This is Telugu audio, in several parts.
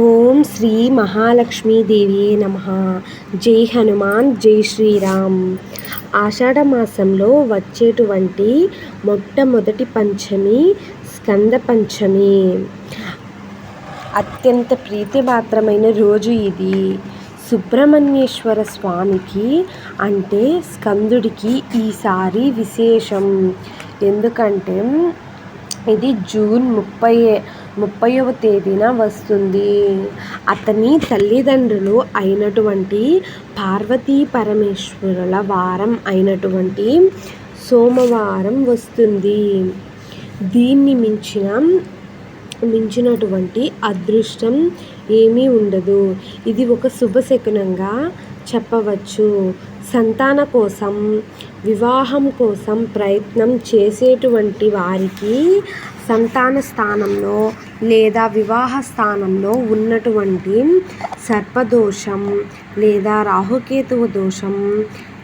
ఓం శ్రీ మహాలక్ష్మీదేవి నమ. జై హనుమాన్ జై శ్రీరామ్. ఆషాఢ మాసంలో వచ్చేటువంటి మొట్టమొదటి పంచమి స్కంద పంచమి. అత్యంత ప్రీతిపాత్రమైన రోజు ఇది. సుబ్రహ్మణ్యేశ్వర స్వామికి అంటే స్కందుడికి ఈసారి విశేషం. ఎందుకంటే ఇది జూన్ ముప్పై ముప్పైవ తేదీన వస్తుంది. అతని తల్లిదండ్రులు అయినటువంటి పార్వతీ పరమేశ్వరుల వారం అయినటువంటి సోమవారం వస్తుంది. దీన్ని మించిన మించినటువంటి అదృష్టం ఏమీ ఉండదు. ఇది ఒక శుభశకునంగా చెప్పవచ్చు. సంతాన కోసం వివాహం కోసం ప్రయత్నం చేసేటువంటి వారికి సంతాన స్థానంలో లేదా వివాహ స్థానంలో ఉన్నటువంటి సర్పదోషం లేదా రాహుకేతువు దోషం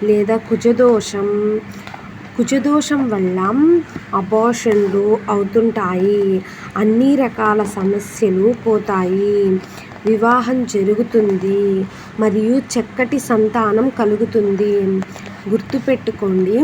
లేదా కుజదోషం కుజదోషం వల్ల అబార్షన్లు అవుతుంటాయి. అన్ని రకాల సమస్యలు పోతాయి. వివాహం జరుగుతుంది మరియు చక్కటి సంతానం కలుగుతుంది. గుర్తుపెట్టుకోండి.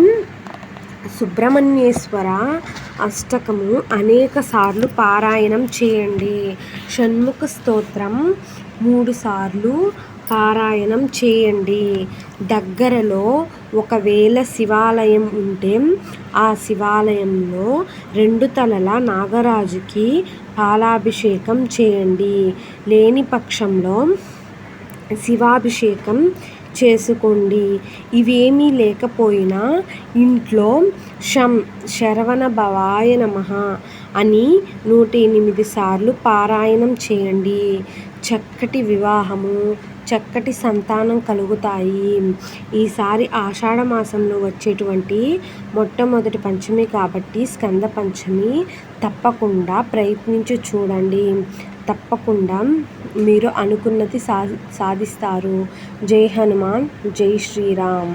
సుబ్రహ్మణ్యేశ్వర అష్టకము అనేక సార్లు పారాయణం చేయండి. షణ్ముఖ స్తోత్రం మూడు సార్లు పారాయణం చేయండి. దగ్గరలో ఒకవేళ శివాలయం ఉంటే ఆ శివాలయంలో రెండు తలల నాగరాజుకి పాలాభిషేకం చేయండి. లేని పక్షంలో శివాభిషేకం చేసుకోండి. ఇవేమీ లేకపోయినా ఇంట్లో శం శరవణ భవాయ నమ అని నూట ఎనిమిది సార్లు పారాయణం చేయండి. చక్కటి వివాహము చక్కటి సంతానం కలుగుతాయి. ఈసారి ఆషాఢ మాసంలో వచ్చేటువంటి మొట్టమొదటి పంచమి కాబట్టి స్కంద పంచమి తప్పకుండా ప్రయత్నించి చూడండి. తప్పకుండా మీరు అనుకున్నది సా సాధిస్తారు. జై హనుమాన్ జై శ్రీరామ్.